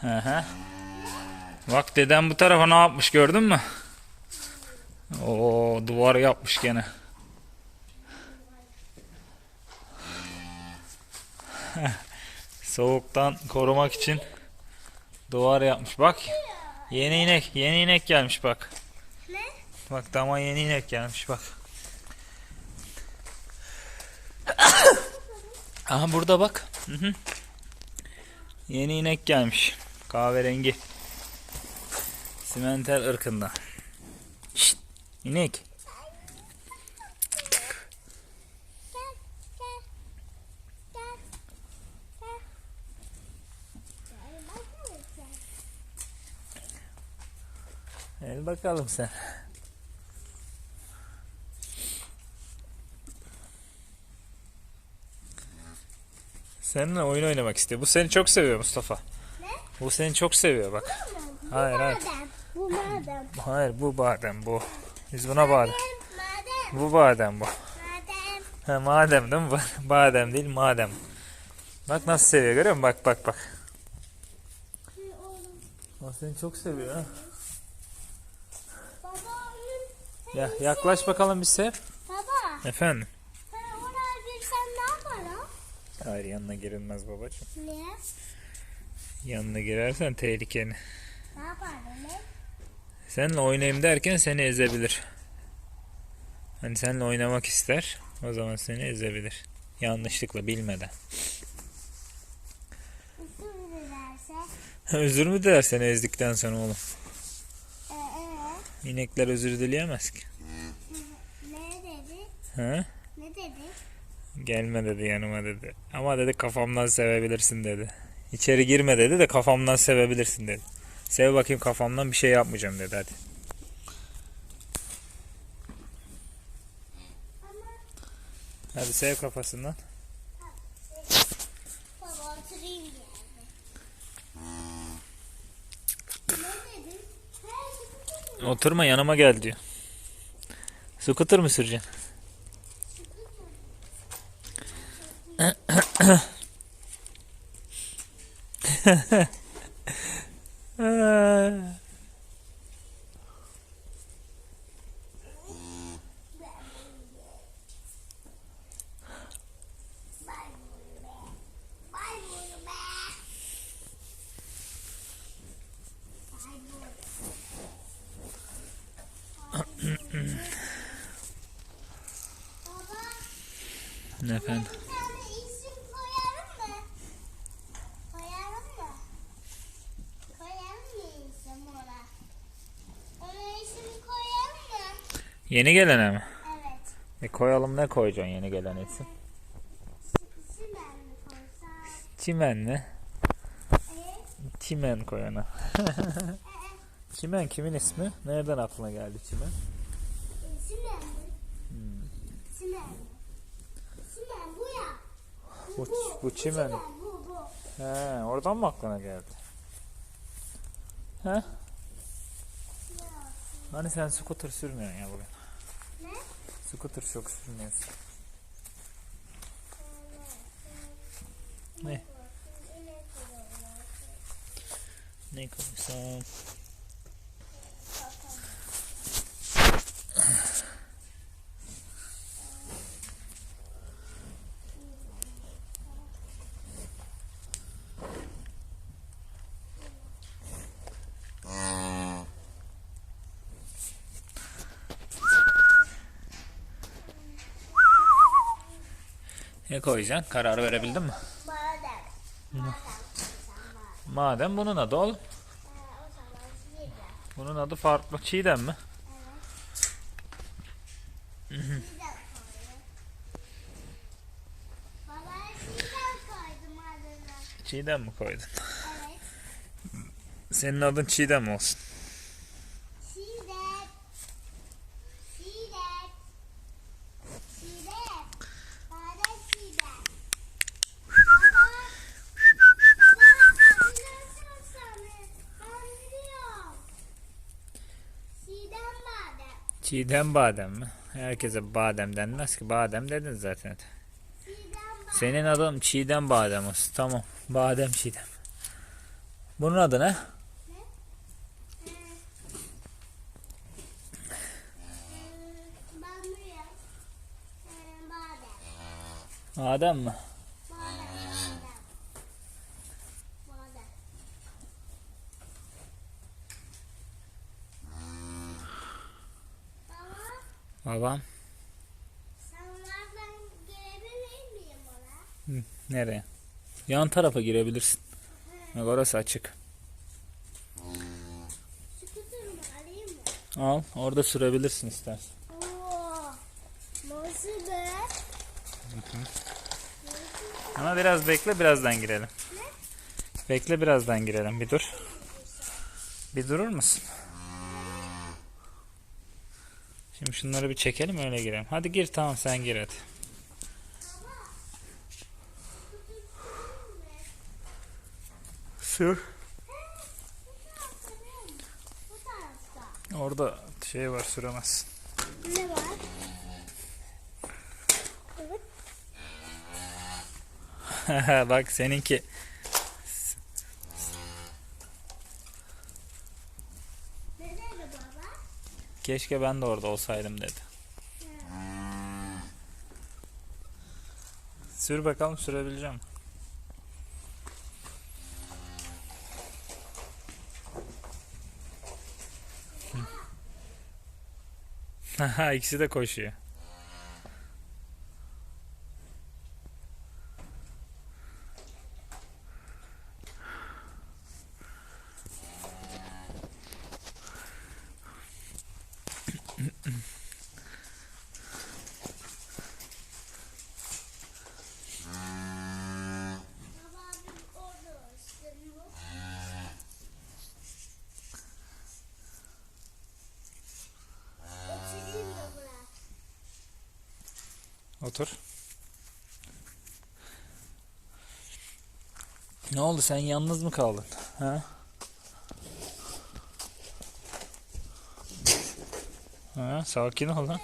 Hı. Bak dedem bu tarafa ne yapmış gördün mü? Oo duvar yapmış gene. Soğuktan korumak için duvar yapmış. Bak yeni inek, yeni inek gelmiş bak. Ne? Bak dama yeni inek gelmiş bak. Aha burada bak. Hı hı. Yeni inek gelmiş. Kahverengi. Simentel ırkından. Şşt, inek. Gel bakalım sen. Seninle oyun oynamak istiyor. Bu seni çok seviyor Mustafa. Bu seni çok seviyor bak. Hayır hayır. Madem. Bu madem. Hayır bu badem bu. Biz buna badem. Madem. Bu badem bu. Madem. Ha, madem değil mi? bu? Badem değil madem. Bak nasıl seviyor görüyor musun? Bak bak bak. O seni çok seviyor ha. Ya yaklaş bakalım bir sev. Baba. Efendim. Sen ona girsen ne yaparım? Hayır yanına girilmez babacığım. Niye? Yanına girersen tehlikeli. Ne yaparım ne? Seninle oynayayım derken seni ezebilir. Hani seninle oynamak ister. O zaman seni ezebilir. Yanlışlıkla bilmeden. Üstü verirlerse. özür mü diler seni ezdikten sonra oğlum? Ee, ee, İnekler özür dileyemez ki. ne dedi? Ha? Ne dedi? Gelme dedi yanıma dedi. Ama dedi kafamdan sevebilirsin dedi. İçeri girme dedi de kafamdan sevebilirsin dedi. Sev bakayım kafamdan bir şey yapmayacağım dedi hadi. Hadi sev kafasından. Oturma yanıma gel diyor. Scooter mı süreceksin? Bayburu be. Bayburu. Baba Efendim. bir tane isim koyalım mı? Koyalım mı? Koyalım mı isim ona? Ona isim koyalım mı? Yeni gelene mi? Evet. E koyalım ne koyacaksın yeni gelen için? Çimen mi? Çimen koyana. Çimen kimin ismi? Nereden aklına geldi Çimen? Simen mi? Simen mi? Simen bu ya. Bu, bu çimen. Bu bu. He, oradan mı aklına geldi? He? Hani sen scooter sürmüyorsun ya bugün? Ne? Scooter çok sürmüyorsun. Ne? Ne koysam? Ne koyacaksın? Karar verebildin mi? Badem. Madem bunun adı oğlum. O zaman size. Bunun adı farklı. Çiğdem mi? Adını. Çiğdem mi koydun? Evet. Senin adın Çiğdem olsun. Çiğdem. Çiğdem. Çiğdem. Badem çiğdem. Baba. Baba adını sorsana. Ben biliyorum. Çiğdem badem. Çiğdem badem mi? Herkese badem denmez ki. Badem dedin zaten. Senin adın Çiğdem badem olsun. Tamam. Badem Çiğdem. Bunun adı ne? Ee. Ee, badem. Adem mi? Badem. Badem. Badem. Baba, Babam. sen onlardan gelebilir miyim ona? Nereye? Yan tarafa girebilirsin. Bak orası açık. Al. Orada sürebilirsin istersen. Oo, nasıl be? Ama biraz bekle birazdan girelim. Bekle birazdan girelim. Bir dur. Bir durur musun? Şimdi şunları bir çekelim öyle girelim. Hadi gir tamam sen gir hadi. Sür. Orada şey var süremezsin. Ne var? Evet. Bak seninki keşke ben de orada olsaydım dedi. Sür bakalım sürebileceğim. Haha ikisi de koşuyor. Baba abim orada olsun mu? Oturayım mı buna? Otur. Ne oldu sen yalnız mı kaldın? Ha? Ha, sakin ol lan.